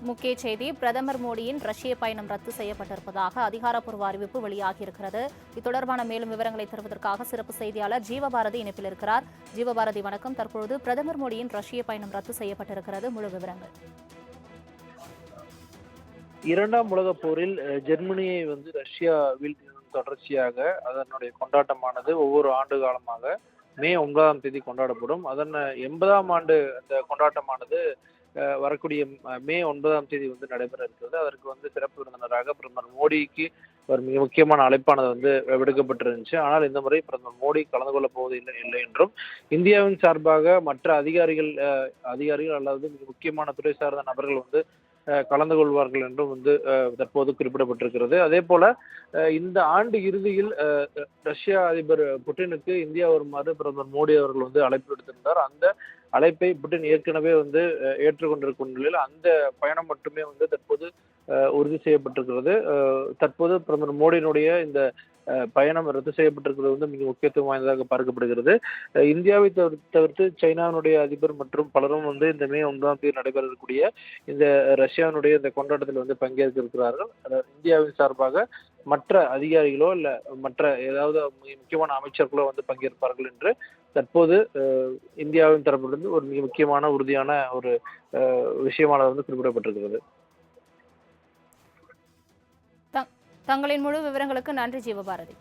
முக்கிய செய்தி பிரதமர் மோடியின் ரஷ்ய பயணம் ரத்து செய்யப்பட்டிருப்பதாக அதிகாரப்பூர்வ அறிவிப்பு வெளியாகியிருக்கிறது. இது தொடர்பான மேலும் விவரங்களை தருவதற்காக சிறப்பு செய்தியாளர் ஜீவபாரதி இணைப்பில் இருக்கிறார். ஜீவபாரதி வணக்கம். தற்பொழுது பிரதமர் மோடியின் ரஷ்ய பயணம் ரத்து செய்யப்பட்டிருக்கிறது. முழு விவரங்கள். இரண்டாம் உலகப் போரில் அஹ், ஜெர்மனியை வந்து ரஷ்யா வீழ்த்தியதன் தொடர்ச்சியாக அதனுடைய கொண்டாட்டமானது ஒவ்வொரு ஆண்டு காலமாக மே ஒன்பதாம் தேதி கொண்டாடப்படும். அதன் எண்பதாம் ஆண்டு அந்த கொண்டாட்டமானது வரக்கூடிய மே ஒன்பதாம் தேதி வந்து நடைபெற இருக்கிறது. அதற்கு வந்து சிறப்பு விருந்தினராக பிரதமர் மோடிக்கு ஒரு மிக முக்கியமான அழைப்பானது வந்து விடுக்கப்பட்டிருந்துச்சு. ஆனால் இந்த முறை பிரதமர் மோடி கலந்து கொள்ளப் போவது இல்லை இல்லை என்றும் இந்தியாவின் சார்பாக மற்ற அதிகாரிகள் அதிகாரிகள் அல்லது மிக முக்கியமான துறை சார்ந்த நபர்கள் வந்து கலந்து கொள்வார்கள் என்றும் வந்து தற்போது குறிப்பிடப்பட்டிருக்கிறது. அதே போல இந்த ஆண்டு இறுதியில் ரஷ்யா அதிபர் புட்டினுக்கு இந்தியா வருமாறு பிரதமர் மோடி அவர்கள் வந்து அழைப்பு விடுத்திருந்தார். அந்த அழைப்பை பிரிட்டன் ஏற்கனவே வந்து ஏற்றுக்கொண்டிருக்கும் நிலையில் அந்த பயணம் மட்டுமே வந்து தற்போது உறுதி செய்யப்பட்டிருக்கிறது. தற்போது பிரதமர் மோடியினுடைய இந்த பயணம் ரத்து செய்யப்பட்டிருக்கிறது வந்து மிக முக்கியத்துவம் வாய்ந்ததாக பார்க்கப்படுகிறது. இந்தியாவை தவிர்த்து தவிர்த்து சைனாவினுடைய அதிபர் மற்றும் பலரும் வந்து இந்த மே ஒன்பதாம் தேதி நடைபெறக்கூடிய இந்த ரஷ்யாவினுடைய இந்த கொண்டாட்டத்தில் வந்து பங்கேற்க இருக்கிறார்கள். இந்தியாவின் சார்பாக மற்ற அதிகாரிகளோ இல்ல மற்ற ஏதாவது முக்கியமான அமைச்சர்களோ வந்து பங்கேற்பார்கள் என்று தற்போது அஹ், இந்தியாவின் தரப்பிலிருந்து ஒரு மிக முக்கியமான உறுதியான ஒரு அஹ், விஷயமானது வந்து குறிப்பிடப்பட்டிருக்கிறது. தங்களின் முழு விவரங்களுக்கு நன்றி ஜீவபாரதி.